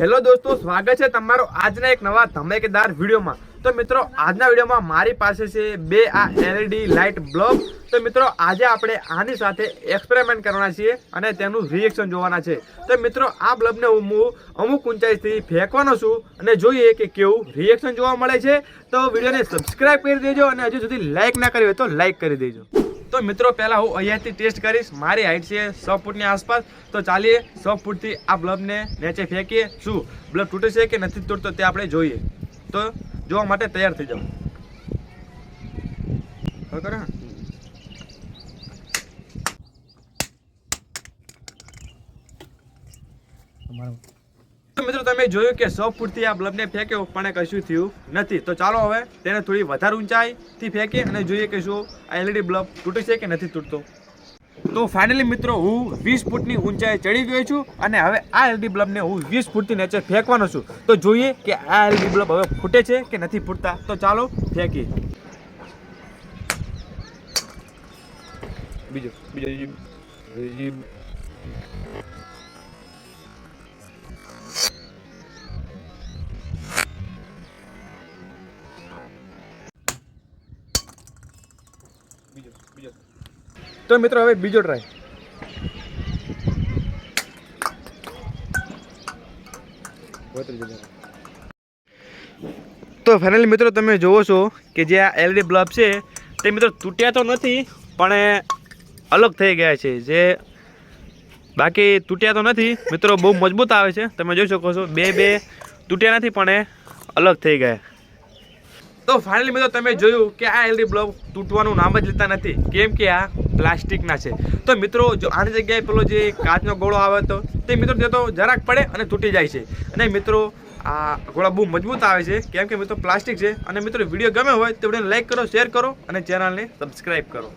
Hello દોસ્તો, સ્વાગત છે તમારો આજના એક નવા ધમાકેદાર વિડીયોમાં. તો મિત્રો, આજના વિડીયોમાં મારી પાસે છે બે આ એલઈડી લાઇટ બ્લોક. તો મિત્રો, આજે આપણે આની સાથે એક્સપેરિમેન્ટ કરવાના છીએ અને તેનું રિએક્શન જોવાના છે. તો મિત્રો, આ બ્લબને હું અમુક ઊંચાઈથી ફેંકવાનો છું અને જોઈએ કે કેવું રિએક્શન જોવા મળે છે. તો વિડીયોને સબસ્ક્રાઈબ કરી દેજો અને હજુ સુધી લાઇક ના કરી હોય તો લાઇક કરી દેજો. તો મિત્રો, પહેલાં હું અહીંયાથી ટેસ્ટ કરીશ. મારી હાઇટ છે સો ફૂટની આસપાસ. તો ચાલીએ સો ફૂટથી આ બ્લબને નીચે ફેંકીએ. શું? બ્લબ તૂટે છે કે નથી તૂટતો તે આપણે જોઈએ. તો જોવા માટે તૈયાર થઈ જાઓ. હવે કરો. ને. તો મિત્રો તમે જોયું કે સો ફૂટથી આ બ્લબને ફેંક્યો, પણ કશું થયું નથી. તો ચાલો હવે તેને થોડી વધારે ઊંચાઈથી ફેંકીએ અને જોઈએ કે શું આ એલઈડી બ્લબ તૂટે છે કે નથી તૂટતો. તો ફાઇનલી મિત્રો, હું વીસ ફૂટની ઊંચાઈ ચડી ગયો છું અને હવે આ એલઈડી બ્લબને હું વીસ ફૂટથી નીચે ફેંકવાનો છું. તો જોઈએ કે આ એલઈડી બ્લબ હવે ફૂટે છે કે નથી ફૂટતા. તો ચાલો ફેંકીએ. બીજો બીજો બીજો. તો મિત્રો, હવે બીજો ટ્રાય તો ફાઇનલી મિત્રો, તમે જુઓ છો કે જે આ એલઈડી બલ્બ છે, તે મિત્રો તૂટ્યા તો નથી, પણ અલગ થઈ ગયા છે. જે બાકી તૂટ્યા તો નથી, મિત્રો, બહુ મજબૂત આવે છે. તમે જોઈ શકો છો, બે બે તૂટ્યા નથી, પણ અલગ થઈ ગયા. તો ફાઇનલી મિત્રો તમે જોયું કે આ એલઈડી બ્લોક તૂટવાનું નામ જ લેતા નથી. કેમ કે આ પ્લાસ્ટિકના છે. તો મિત્રો જો આની જગ્યાએ પેલો જે કાચનો ગોળો આવે તો તે મિત્રો તે તો જરાક પડે અને તૂટી જાય છે. અને મિત્રો આ ગોળા બહુ મજબૂત આવે છે. કેમ કે મિત્રો પ્લાસ્ટિક છે. અને મિત્રો વીડિયો ગમે હોય તો વિડીયોને લાઇક કરો શેર કરો અને ચેનલને સબસ્ક્રાઈબ કરો.